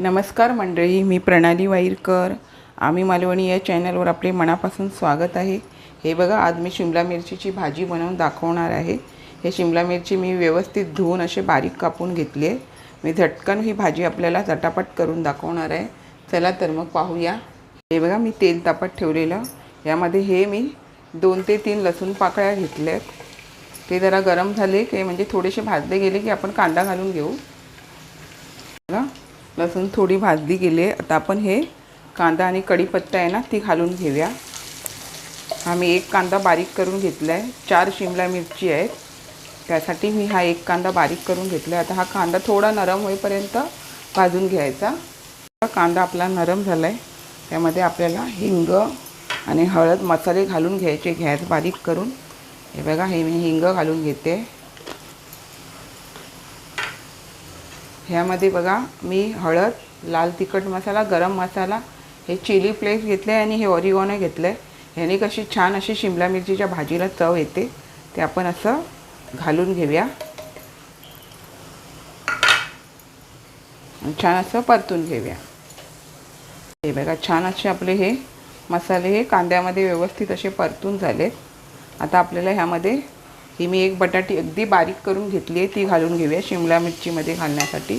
नमस्कार मंडळी मी प्रणाली वाईरकर. आम्ही मालवणी या चॅनलवर आपले मनापासून स्वागत आहे. हे बघा आज मी शिमला मिरचीची भाजी बनवून दाखवणार आहे. हे शिमला मिरची मी व्यवस्थित धुवून असे बारीक कापून घेतली आहे. मी झटकन ही भाजी आपल्याला झटापट करून दाखवणार आहे. चला तर मग पाहूया. हे बघा मी तेल तापत ठेवलेलं. यामध्ये हे मी दोन ते तीन लसूण पाकळ्या घेतल्या आहेत ते जरा गरम झाले की म्हणजे थोडेसे भाजले गेले की आपण कांदा घालून घेऊ. लसूण थोडी भाजली गेली आहे. आता आपण हे कांदा आणि कढीपत्ता आहे ना ती घालून घेऊया. हा मी एक कांदा बारीक करून घेतला आहे चार शिमला मिरची आहेत. त्यासाठी मी हा एक कांदा बारीक करून घेतला आहे आता हा कांदा थोडा नरम होईपर्यंत भाजून घ्यायचा. कांदा आपला नरम झाला आहे त्यामध्ये आपल्याला हिंग आणि हळद मसाले घालून घ्यायचे. गॅस बारीक करून. हे बघा हे मी हिंग घालून घेते. ह्यामध्ये बघा मी हळद लाल तिखट मसाला गरम मसाला हे चिली फ्लेक्स घेतले आणि हे ऑरिगॉनो घेतलं आहे ह्याने कशी छान अशी शिमला मिरचीच्या भाजीला चव येते. ते आपण असं घालून घेऊया. छान असं परतून घेऊया. हे बघा छान असे आपले हे मसाले हे कांद्यामध्ये व्यवस्थित असे परतून झालेत. आता आपल्याला ह्यामध्ये ही मी एक बटाटी अगदी बारीक करून घेतली आहे ती घालून घेऊया शिमला मिरचीमध्ये घालण्यासाठी.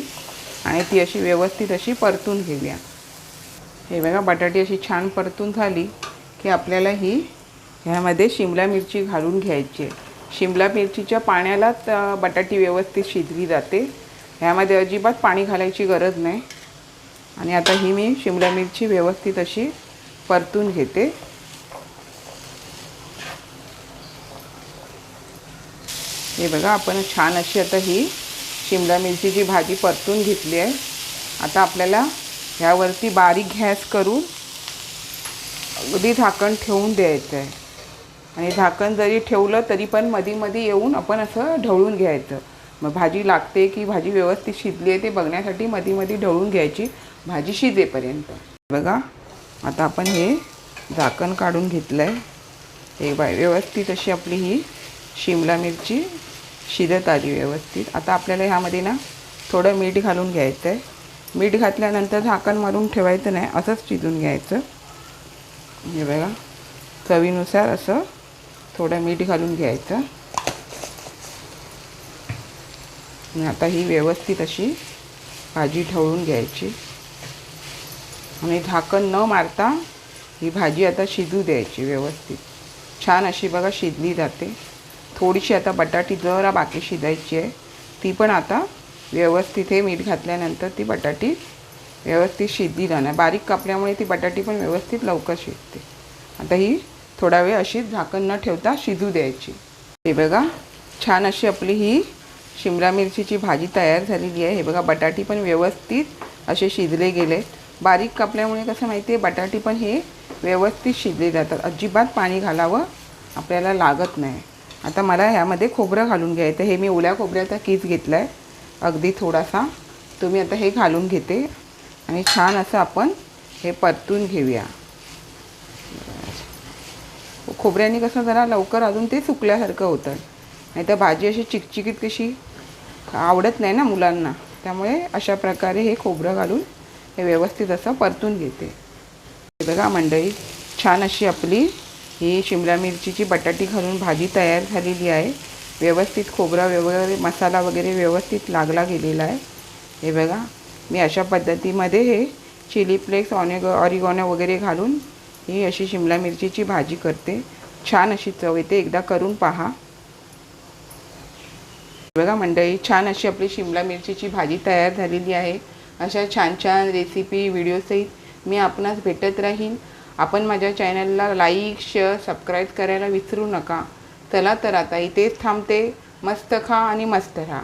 आणि ती अशी व्यवस्थित अशी परतून घेऊया. हे बघा बटाटी अशी छान परतून झाली की आपल्याला ही ह्यामध्ये शिमला मिरची घालून घ्यायची आहे. शिमला मिरचीच्या पाण्यालाच बटाटी व्यवस्थित शिजली जाते. ह्यामध्ये अजिबात पाणी घालायची गरज नाही. आणि आता ही मी शिमला मिरची व्यवस्थित अशी परतून घेते. हे बघा आपण छान अशी आता ही शिमला मिरचीची भाजी परतून घेतली आहे. आता आपल्याला ह्यावरती बारीक गॅस करून अगदी झाकण ठेवून द्यायचं आहे. आणि झाकण जरी ठेवलं तरी पण मधी मधी येऊन आपण असं ढवळून घ्यायचं. मग भाजी लागते की भाजी व्यवस्थित शिजली आहे ते बघण्यासाठी मधी मधी ढवळून घ्यायची. भाजी शिजेपर्यंत. बघा आता आपण हे झाकण काढून घेतलं आहे हे बाय व्यवस्थित अशी आपली ही शिमला मिरची शिजत आली व्यवस्थित. आता आपल्याला ह्यामध्ये ना थोडं मीठ घालून घ्यायचं आहे मीठ घातल्यानंतर झाकण मारून ठेवायचं नाही असंच शिजून घ्यायचं. हे बघा चवीनुसार असं थोडं मीठ घालून घ्यायचं. आता ही व्यवस्थित अशी भाजी ढवळून घ्यायची. आणि झाकण न मारता ही भाजी आता शिजू द्यायची व्यवस्थित. छान अशी बघा शिजली जाते. थोडीशी आता बटाटी जरा बाकी शिजायची आहे. ती पण आता व्यवस्थित हे मीठ घातल्यानंतर ती बटाटी व्यवस्थित शिजली जाणार. बारीक कापल्यामुळे ती बटाटी पण व्यवस्थित लवकर शिजते. आता ही थोडा वेळ अशी झाकण न ठेवता शिजू द्यायची. हे बघा छान अशी आपली ही शिमला मिरचीची भाजी तयार झालेली आहे. हे बघा बटाटी पण व्यवस्थित असे शिजले गेले. बारीक कापल्यामुळे कसं माहिती आहे बटाटी पण हे व्यवस्थित शिजले जातात. अजिबात पाणी घालावं आपल्याला लागत नाही. आता मला ह्यामध्ये खोबरं घालून घ्यायचं हे मी ओल्या खोबऱ्याचा कीस घेतला आहे अगदी थोडासा. तुम्ही आता हे घालून घेते. आणि छान असं आपण हे परतून घेऊया. खोबऱ्याने कसं जरा लवकर अजून ते सुकल्यासारखं होतं. नाही तर भाजी अशी चिकचिकीत कशी आवडत नाही ना मुलांना. त्यामुळे अशा प्रकारे हे खोबरं घालून हे व्यवस्थित असं परतून घेते. बघा मंडळी छान अशी आपली ही शिमला मिरचीची बटाटी घालून भाजी तयार झालेली आहे. व्यवस्थित खोबरा वगैरे मसाला वगैरे व्यवस्थित लागला गेलेला आहे. हे बघा मी अशा पद्धतीमध्ये हे चिली फ्लेक्स ऑनेग ऑरिगॉनो वगैरे घालून ही अशी शिमला मिरचीची भाजी करते. छान अशी चव येते. एकदा करून पहा. बघा मंडळी छान अशी आपली शिमला मिरचीची भाजी तयार झालेली आहे. अशा छान छान रेसिपी व्हिडिओसहित मी आपणास भेटत राहीन. आपण माझ्या चॅनलला लाईक शेअर सबस्क्राईब करायला विसरू नका. चला तर आता इथेच थांबते. मस्त खा आणि मस्त राहा.